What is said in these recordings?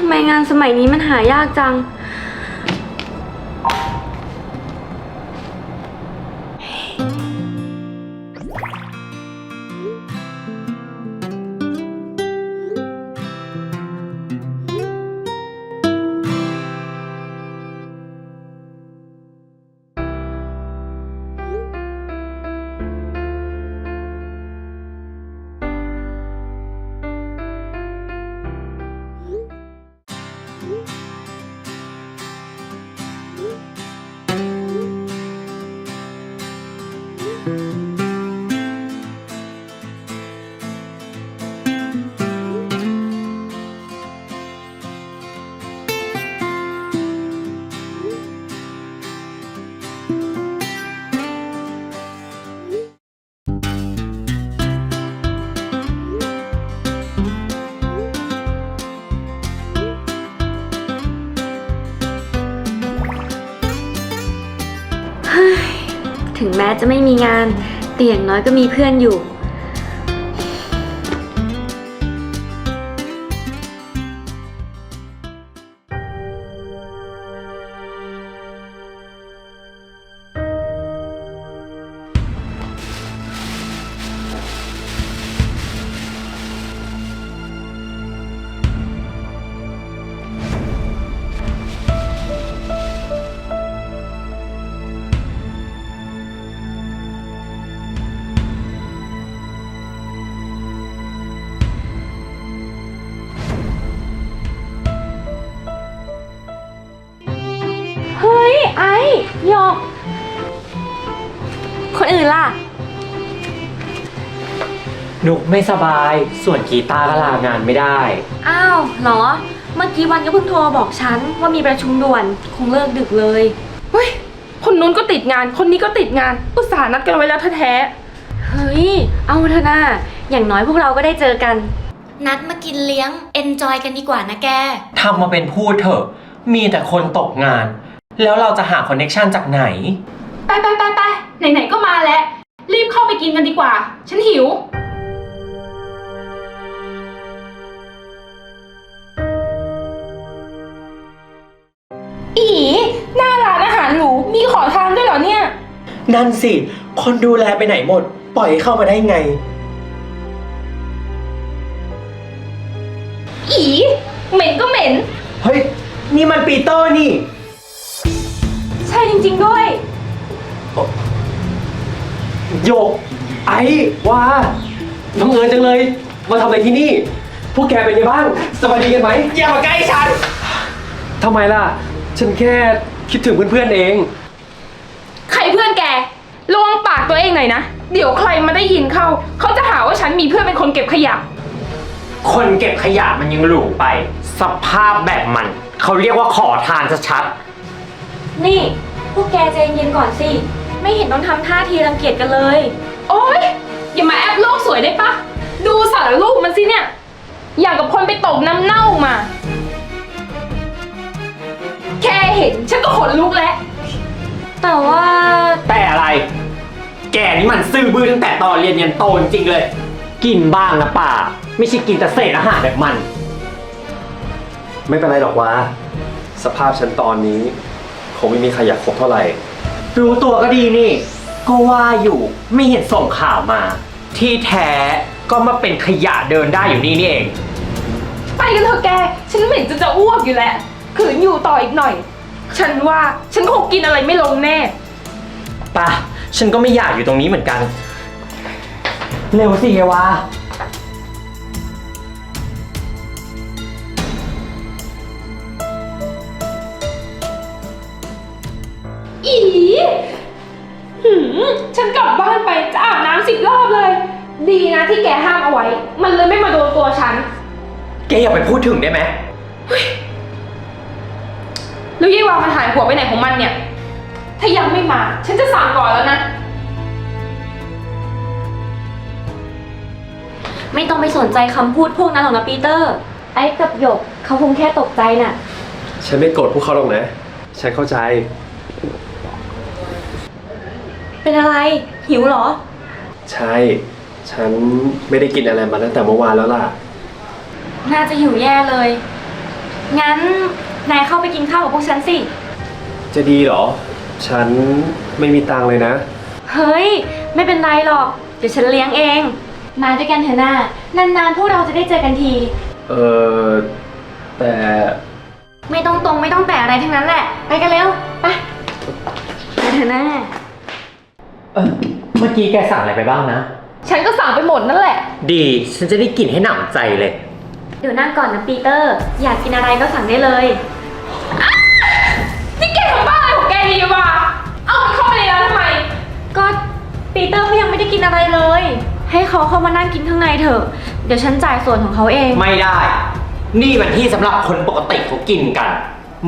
ทำไมงานสมัยนี้มันหายากจัง จะไม่มีงาน แต่อย่างน้อยก็มีเพื่อนอยู่ คนอื่นล่ะ นุกไม่สบาย ส่วนกีตาร์ก็ลางานไม่ได้ อ้าวเหรอ เมื่อกี้วันก็เพิ่งโทรมาบอกฉันว่ามีประชุมด่วนคงเลิกดึกเลย เฮ้ย คนนู้นก็ติดงาน คนนี้ก็ติดงาน อุตส่าห์นัดกันไว้แล้วแท้เฮ้ย เอาเถอะนะอย่างน้อยพวกเราก็ได้เจอกัน นัดมากินเลี้ยง เอนจอยกันดีกว่านะแก ทำมาเป็นพูดเถอะ มีแต่คนตกงาน แล้วเราจะหาคอนเน็กชันจากไหนๆ ไปไปไปไปไหนๆก็มาแล้ว รีบเข้าไปกินกันดีกว่า ฉันหิว อีหน้าร้านอาหารหรูมีขอทานด้วยเหรอเนี่ย นั่นสิ คนดูแลไปไหนหมด ปล่อยให้เข้ามาได้ไง อีเหม็นก็เหม็น เฮ้ย นี่มันปีเตอร์นี่ ใช่จริง ๆ ด้วย โยก ไอ้ว่าน้องเอิญจังเลย มาทำอะไรที่นี่ พวกแกเป็นยังไงบ้าง สบายดีกันไหมอย่ามาใกล้ฉัน ทำไมล่ะ ฉันแค่คิดถึงเพื่อนๆเอง ใครเพื่อนแกระวังปากตัวเองหน่อยนะ เดี๋ยวใครมาได้ยินเข้า เขาจะหาว่าฉันมีเพื่อนเป็นคนเก็บขยะ คนเก็บขยะมันยังหลูไป สภาพแบบมัน เขาเรียกว่าขอทานชัดนี่ พวกแกใจเย็นๆก่อนสิ ไม่เห็นต้องทำท่าทีรังเกียจกันเลย โอ๊ย อย่ามาแอปโลกสวยได้ปะ ดูสารรูปมันสิเนี่ย อย่างกับคนไปตกน้ำเน่ามา แค่เห็นฉันก็ขนลุกแล้ว แต่ว่าๆแต่อะไร แกนี่มันซื่อบื้อตั้งแต่ตอนเรียนยันโตจริงๆเลย กินบ้างนะป่า ไม่ใช่กินแต่เศษอาหารแบบมัน ไม่เป็นไรหรอกวะสภาพฉันตอนนี้ คงไม่มีใครอยากคบเท่าไหร่ รู้ตัวก็ดีนี่ ก็ว่าอยู่ไม่เห็นส่งข่าวมา ที่แท้ก็มาเป็นขยะเดินได้อยู่นี่นี่เอง ไปกันเถอะแก ฉันเหม็นจะจะอ้วกอยู่แล้ว ขืนอยู่ต่ออีกหน่อย ฉันว่าฉันคงกินอะไรไม่ลงแน่ ป่ะ ฉันก็ไม่อยากอยู่ตรงนี้เหมือนกัน เร็วสิเยวาอี หืมฉันกลับบ้านไปจะอาบน้ำสิบรอบเลย ดีนะที่แกห้ามเอาไว้ มันเลยไม่มาโดนตัวฉัน แกอย่าไปพูดถึงได้ไหม แล้วยี่วามันหายหัวไปไหนของมันเนี่ย ถ้ายังไม่มา ฉันจะสั่งก่อนแล้วนะ ไม่ต้องไปสนใจคำพูดพวกนั้นหรอกนะปีเตอร์ ไอ้กับหยกเขาคงแค่ตกใจน่ะ ฉันไม่โกรธพวกเขาหรอกนะ ฉันเข้าใจ เป็นอะไร หิวเหรอ ใช่ ฉันไม่ได้กินอะไรมาตั้งแต่เมื่อวานแล้วล่ะ น่าจะหิวแย่เลย งั้นนายเข้าไปกินข้าวกับพวกฉันสิ จะดีเหรอ ฉันไม่มีตังค์เลยนะ เฮ้ย ไม่เป็นไรหรอก เดี๋ยวฉันเลี้ยงเอง มาด้วยกันเถอะหน้านานๆพวกเราจะได้เจอกันที เออแต่ไม่ต้องตรงไม่ต้องแต่อะไรทั้งนั้นแหละ ไปกันเร็ว ไปไปเถอะหน้า เออเมื่อกี้แกสั่งอะไรไปบ้างนะ ฉันก็สั่งไปหมดนั่นแหละ ดีฉันจะได้กลิ่นให้หนำใจเลย เดี๋ยวนั่งก่อนนะปีเตอร์ อยากกินอะไรก็สั่งได้เลย นี่แกทำบ้าอะไรของแกดีวะ เอามันเข้ามาในร้านทำไม ก็ปีเตอร์เขายังไม่ได้กินอะไรเลย ให้เขาเข้ามานั่งกินข้างในเถอะ เดี๋ยวฉันจ่ายส่วนของเขาเอง ไม่ได้ นี่มันที่สำหรับคนปกติเขากินกัน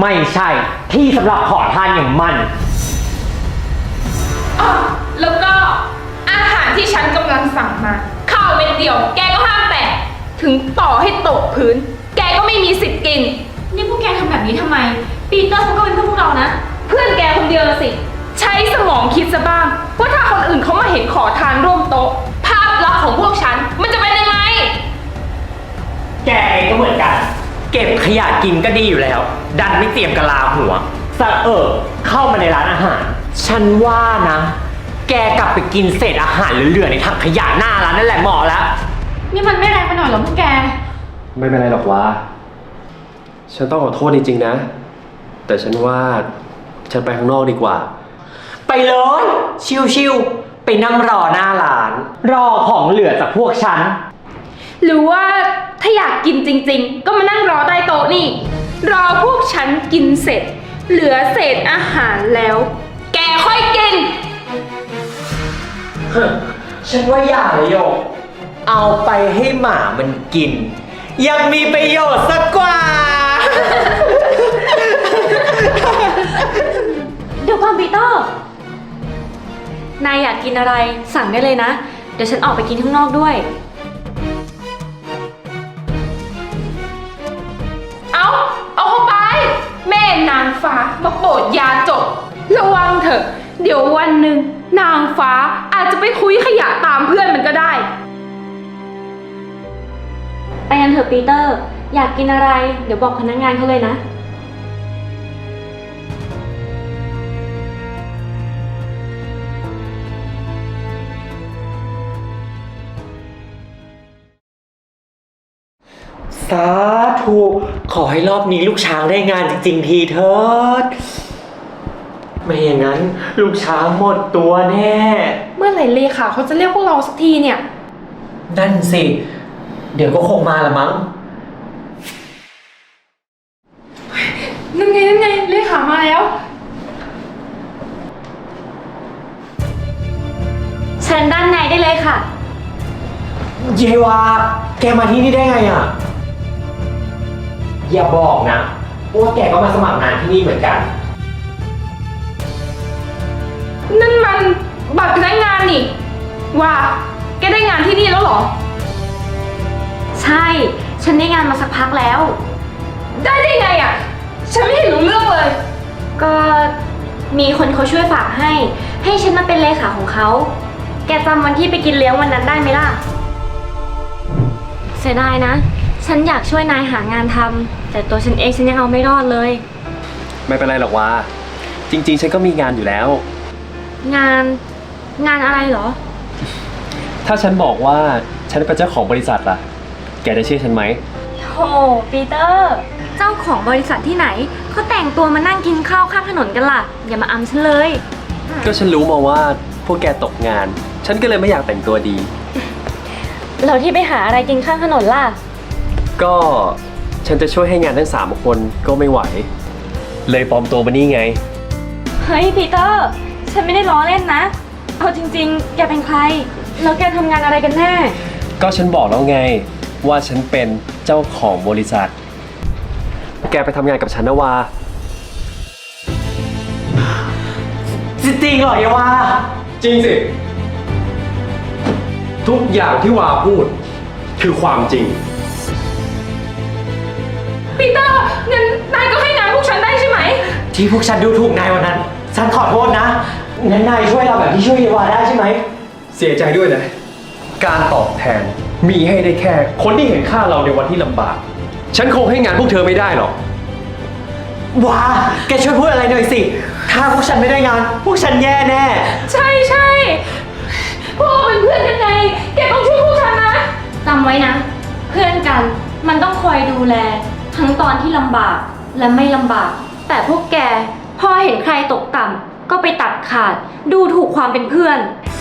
ไม่ใช่ที่สำหรับขอทานอย่างมันอะ แล้วก็อาหารที่ฉันกำลังสั่งมา ข้าวเม็ดเดียว แกก็ห้ามแตะถึงต่อให้ตกพื้น แกก็ไม่มีสิทธิ์กิน นี่พวกแกทำแบบนี้ทำไม ปีเตอร์เขาก็เป็นเพื่อนพวกเรานะ เพื่อนแกคนเดียวน่ะสิ ใช้สมองคิดซะบ้างว่าถ้าคนอื่นเขามาเห็นขอทานร่วมโต๊ะ ภาพลักษณ์ของพวกฉัน มันจะเป็นยังไง แกเองก็เหมือนกัน เก็บขยะกินก็ดีอยู่แล้ว ดันไม่เตรียมกะลาหัวสะเออเข้ามาในร้านอาหาร ฉันว่านะ แกกลับไปกินเศษอาหารเหลือๆในถังขยะหน้าร้านนั่นแหละเหมาะแล้ว นี่มันไม่แรงไปหน่อยเหรอพวกแก ไม่เป็นไรหรอกวะฉันต้องขอโทษจริงๆนะ แต่ฉันว่าฉันไปข้างนอกดีกว่า ไปเลย ชิวๆไปนั่งรอหน้าร้าน รอของเหลือจากพวกฉัน หรือว่าถ้าอยากกินจริง ๆ ก็มานั่งรอใต้โต๊ะนี่ รอพวกฉันกินเสร็จ เหลือเศษอาหารแล้ว แกค่อยกิน ฉันว่าอย่าเลยโยก เอาไปให้หมามันกิน ยังมีประโยชน์สักกว่า เดี๋ยวก่อนปีเตอร์ นายอยากกินอะไรสั่งได้เลยนะ เดี๋ยวฉันออกไปกินข้างนอกด้วย เอาเอาเข้าไป แม่นางฟ้ามาโปรดยาจบ ระวังเถอะ เดี๋ยววันหนึ่ง นางฟ้าอาจจะไปคุยขยะตามเพื่อนมันก็ได้ ไปกันเถอะปีเตอร์ อยากกินอะไร เดี๋ยวบอกพนักงานเขาเลยนะ สาธุ ขอให้รอบนี้ลูกช้างได้งานจริง ๆ ทีเถิด ไม่อย่างนั้น ลูกช้างหมดตัวแน่ เมื่อไหร่เลขาเขาจะเรียกพวกเราสักทีเนี่ย นั่นสิ เดี๋ยวก็คงมาละมั้ง นั่นไงนั่นไงเลขามาแล้ว เชิญด้านในได้เลยค่ะ เยวา แกมาที่นี่ได้ไงอะ อย่าบอกนะว่าแกก็มาสมัครงานที่นี่เหมือนกัน นั่นมันบัตรพนักงานนี่ ว่าแกได้งานที่นี่แล้วเหรอ ใช่ ฉันได้งานมาสักพักแล้ว ได้ได้ไงอะ ฉันไม่เห็นรู้เรื่องเลย ก็มีคนเขาช่วยฝากให้ ให้ฉันมาเป็นเลขาของเขา แกจำวันที่ไปกินเลี้ยงวันนั้นได้ไหมล่ะ เสียดายนะ ฉันอยากช่วยนายหางานทำแต่ตัวฉันเองฉันยังเอาไม่รอดเลย ไม่เป็นไรหรอกวะจริง ๆ ฉันก็มีงานอยู่แล้ว งานงานอะไรเหรอ ถ้าฉันบอกว่าฉันเป็นเจ้าของบริษัทล่ะ แกจะเชื่อฉันไหมโธ่ปีเตอร์ เจ้าของบริษัทที่ไหนเขาแต่งตัวมานั่งกินข้าวข้างถนนกันล่ะ อย่ามาอำฉันเลย ก็ฉันรู้มาว่าพวกแกตกงาน ฉันก็เลยไม่อยากแต่งตัวดี เราที่ไปหาอะไรกินข้างถนนล่ะ ก็ฉันจะช่วยให้งานทั้งสามคนก็ไม่ไหว เลยปลอมตัวมานี่ไง เฮ้ยปีเตอร์ ฉันไม่ได้ล้อเล่นนะ เอาจริงๆ แกเป็นใคร แล้วแกทำงานอะไรกันแน่ ก็ฉันบอกแล้วไง ว่าฉันเป็นเจ้าของบริษัท แกไปทำงานกับฉันนะวา จริงๆเหรอเยวาจริงสิ ทุกอย่างที่วาพูด คือความจริง ปีเตอร์งั้นนายก็ให้งานพวกฉันได้ใช่ไหม ที่พวกฉันดูถูกนายวันนั้น ฉันขอโทษนะ งั้นนายช่วยเราแบบที่ช่วยเยวาได้ใช่ไหม เสียใจด้วยนะ การตอบแทนมีให้ได้แค่ คนที่เห็นค่าเราในวันที่ลำบาก ฉันคงให้งานพวกเธอไม่ได้หรอก ว้า แกช่วยพูดอะไรหน่อยสิ ถ้าพวกฉันไม่ได้งาน พวกฉันแย่แน่ ใช่ใช่พวกเราเป็นเพื่อนกันไง แกต้องช่วยพวกฉันนะจำไว้นะ เพื่อนกันมันต้องคอยดูแล ทั้งตอนที่ลำบากและไม่ลำบาก แต่พวกแกพอเห็นใครตกต่ำ ก็ไปตัดขาด ดูถูกความเป็นเพื่อน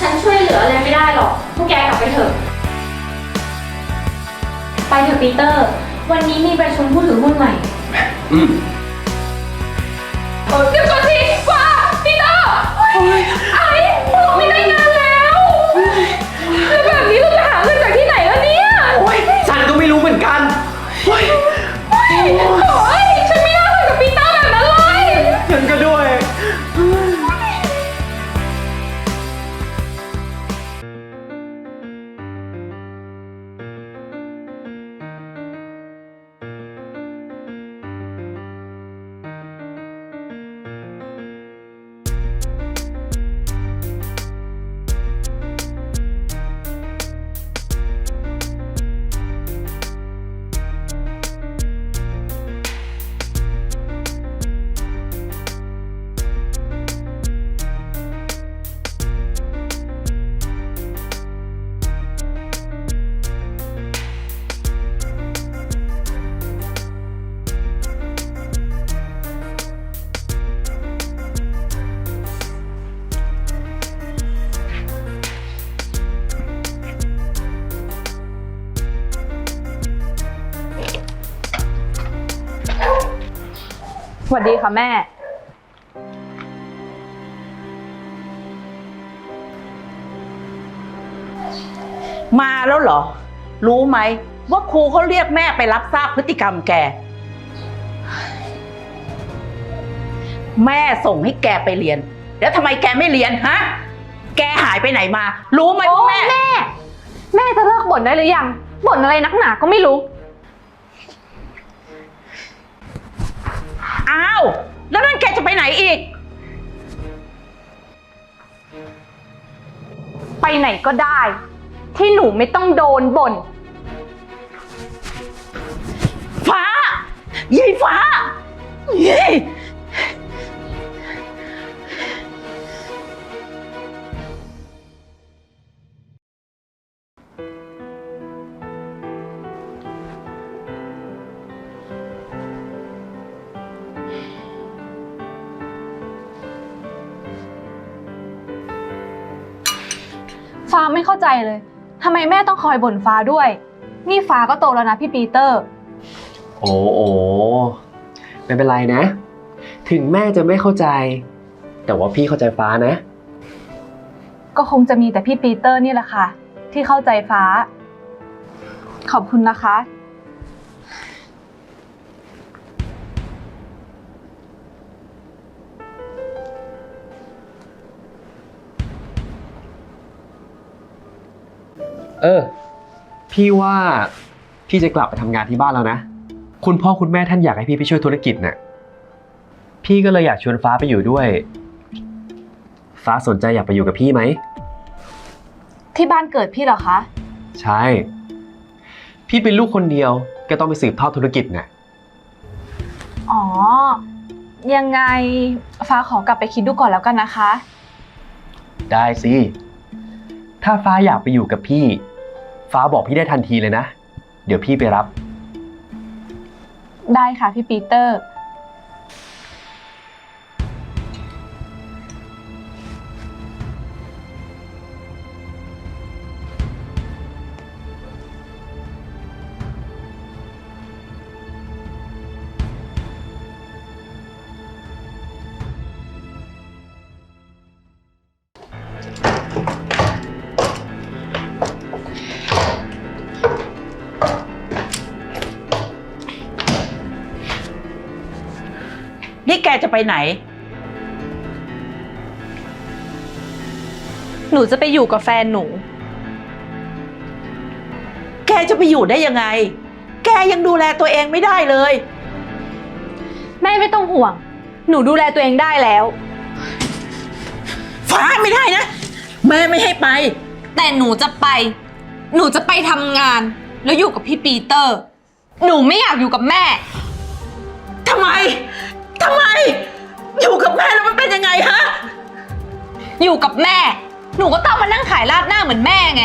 ฉันช่วยเหลืออะไรไม่ได้หรอก พวกแกกลับไปเถอะ ไปเถอะปีเตอร์ วันนี้มีประชุมผู้ถือหุ้นใหม่ อืม เดี๋ยวก่อนสิว้าปีเตอร์ สวัสดีค่ะแม่ มาแล้วเหรอ รู้ไหมว่าครูเขาเรียกแม่ไปรับทราบพฤติกรรมแก แม่ส่งให้แกไปเรียน แล้วทำไมแกไม่เรียนฮะ แกหายไปไหนมา รู้ไหมว่าแม่ แม่ แม่จะเลิกบ่นได้หรือยังบ่นอะไรนักหนาก็ไม่รู้ อ้าว แล้วนั่นแกจะไปไหนอีก ไปไหนก็ได้ ที่หนูไม่ต้องโดนบ่น ฟ้ายีฟ้ายฟ้าเข้า ใจเลยทำไมแม่ต้องคอยบ่นฟ้าด้วย นี่ฟ้าก็โตแล้วนะพี่ปีเตอร์ โอ้โอไม่เป็นไรนะ ถึงแม่จะไม่เข้าใจ แต่ว่าพี่เข้าใจฟ้านะ ก็คงจะมีแต่พี่ปีเตอร์นี่แหละค่ะ ที่เข้าใจฟ้า ขอบคุณนะคะ ออ พี่ว่าพี่จะกลับไปทำงานที่บ้านแล้วนะ คุณพ่อคุณแม่ท่านอยากให้พี่ไปช่วยธุรกิจน่ะ พี่ก็เลยอยากชวนฟ้าไปอยู่ด้วย ฟ้าสนใจอยากไปอยู่กับพี่ไหม ที่บ้านเกิดพี่เหรอคะ ใช่ พี่เป็นลูกคนเดียวก็ต้องไปสืบทอดธุรกิจน่ะ อ๋อ ยังไงฟ้าขอกลับไปคิดดูก่อนแล้วกันนะคะ ได้สิ ถ้าฟ้าอยากไปอยู่กับพี่ ฟ้าบอกพี่ได้ทันทีเลยนะ เดี๋ยวพี่ไปรับ ได้ค่ะพี่ปีเตอร์ จะไปไหน หนูจะไปอยู่กับแฟนหนู แกจะไปอยู่ได้ยังไง แกยังดูแลตัวเองไม่ได้เลย แม่ไม่ต้องห่วง หนูดูแลตัวเองได้แล้ว ฟ้าไม่ได้นะ แม่ไม่ให้ไป แต่หนูจะไป หนูจะไปทำงาน แล้วอยู่กับพี่ปีเตอร์ หนูไม่อยากอยู่กับแม่ ทำไม ทำไม อยู่กับแม่แล้วมันเป็นยังไงฮะ อยู่กับแม่ หนูก็ต้องมานั่งขายราดหน้าเหมือนแม่ไง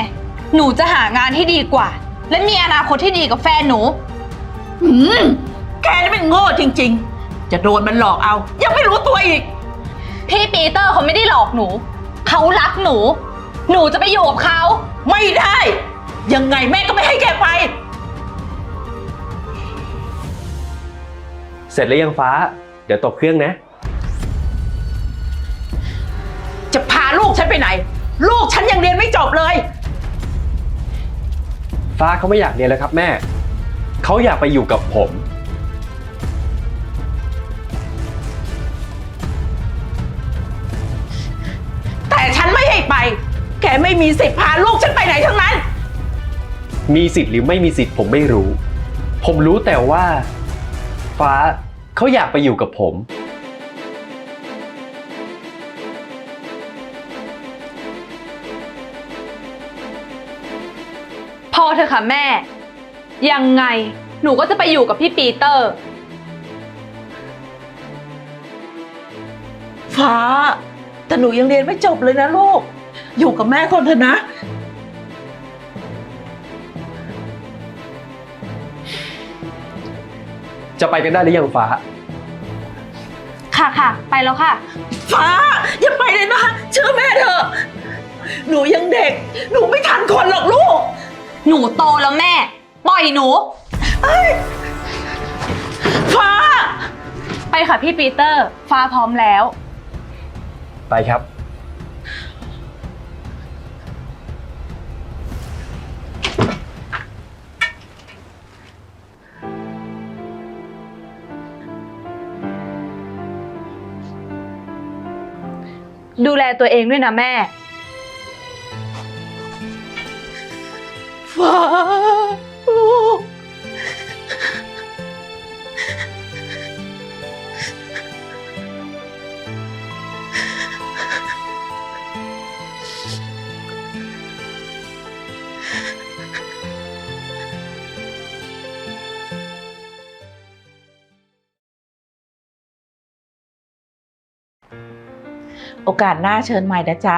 หนูจะหางานที่ดีกว่า และมีอนาคตที่ดีกับแฟนหนู หืม แกนี่เป็นโง่จริง ๆ จะโดนมันหลอกเอา ยังไม่รู้ตัวอีก พี่ปีเตอร์เขาไม่ได้หลอกหนู เขารักหนู หนูจะไปอยู่กับเขา ไม่ได้ ยังไงแม่ก็ไม่ให้แกไป เสร็จแล้วยังฟ้าเดี๋ยวตกเครื่องนะ จะพาลูกฉันไปไหน ลูกฉันยังเรียนไม่จบเลย ฟ้าเขาไม่อยากเรียนแล้วครับแม่ เขาอยากไปอยู่กับผม แต่ฉันไม่ให้ไป แกไม่มีสิทธิ์พาลูกฉันไปไหนทั้งนั้น มีสิทธิ์หรือไม่มีสิทธิ์ผมไม่รู้ ผมรู้แต่ว่า ฟ้า เขาอยากไปอยู่กับผม พอเถอะค่ะแม่ ยังไงหนูก็จะไปอยู่กับพี่ปีเตอร์ ฟ้า แต่หนูยังเรียนไม่จบเลยนะลูก อยู่กับแม่คนเถอะนะ จะไปกันได้หรือยังฟ้า ค่ะค่ะ ไปแล้วค่ะ ฟ้า อย่าไปเลยนะเชื่อแม่เถอะหนูยังเด็ก หนูไม่ทันคนหรอกลูก หนูโตแล้วแม่ ปล่อยหนู ฟ้า ไปค่ะพี่ปีเตอร์ ฟ้าพร้อมแล้ว ไปครับ ดูแลตัวเองด้วยนะแม่ โอกาสหน้าเชิญใหม่นะจ๊ะ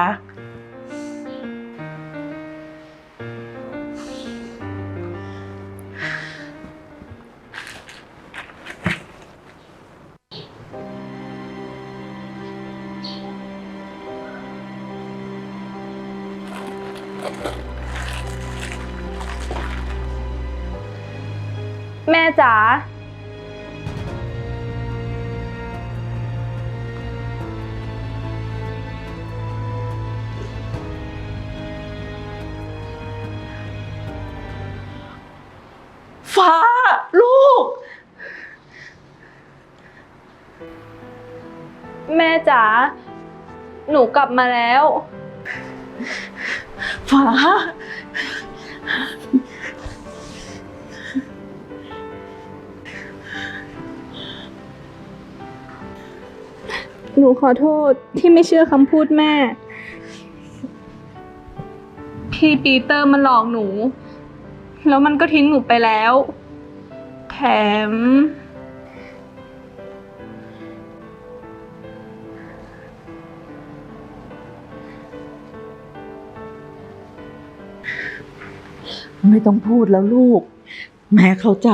ฟ้า ลูก แม่จ๋าหนูกลับมาแล้ว ฟ้า หนูขอโทษที่ไม่เชื่อคำพูดแม่ พี่ปีเตอร์มันหลอกหนู แล้วมันก็ทิ้งหนูไปแล้ว แถม ไม่ต้องพูดแล้วลูก แม่เข้าใจ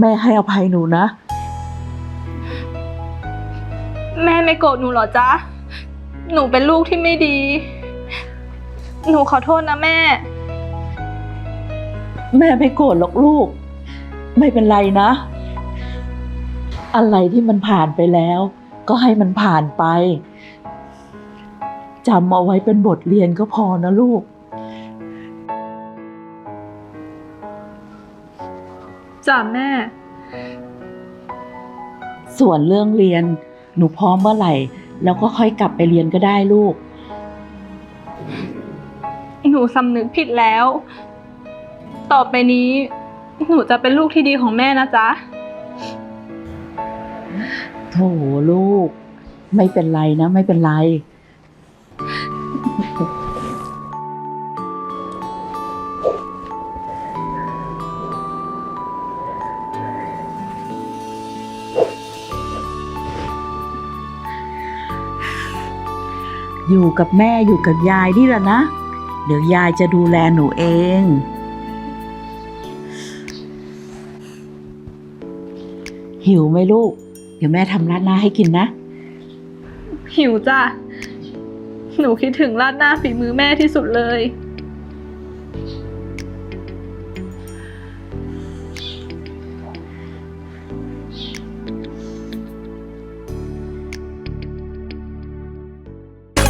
แม่ให้อภัยหนูนะ แม่ไม่โกรธหนูเหรอจ๊ะ หนูเป็นลูกที่ไม่ดี หนูขอโทษนะแม่ แม่ไม่โกรธหรอกลูก ไม่เป็นไรนะ อะไรที่มันผ่านไปแล้ว ก็ให้มันผ่านไปจำเอาไว้เป็นบทเรียนก็พอนะลูก จ้ะแม่ ส่วนเรื่องเรียนหนูพร้อมเมื่อไหร่ แล้วก็ค่อยกลับไปเรียนก็ได้ลูก หนูสำนึกผิดแล้ว ต่อไปนี้ หนูจะเป็นลูกที่ดีของแม่นะจ๊ะ โถลูก ไม่เป็นไรนะ ไม่เป็นไร อยู่กับแม่อยู่กับยายนี่แหละนะ เดี๋ยวยายจะดูแลหนูเอง หิวไหมลูก เดี๋ยวแม่ทำราดหน้าให้กินนะ หิวจ้ะ หนูคิดถึงราดหน้าฝีมือแม่ที่สุดเลย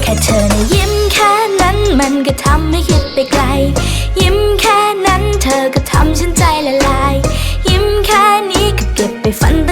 แค่เธอนะยิ้มแค่นั้นมันก็ทำให้คิดไปไกล ยิ้มแค่นั้นเธอก็ทำฉันใจละลาย ยิ้มแ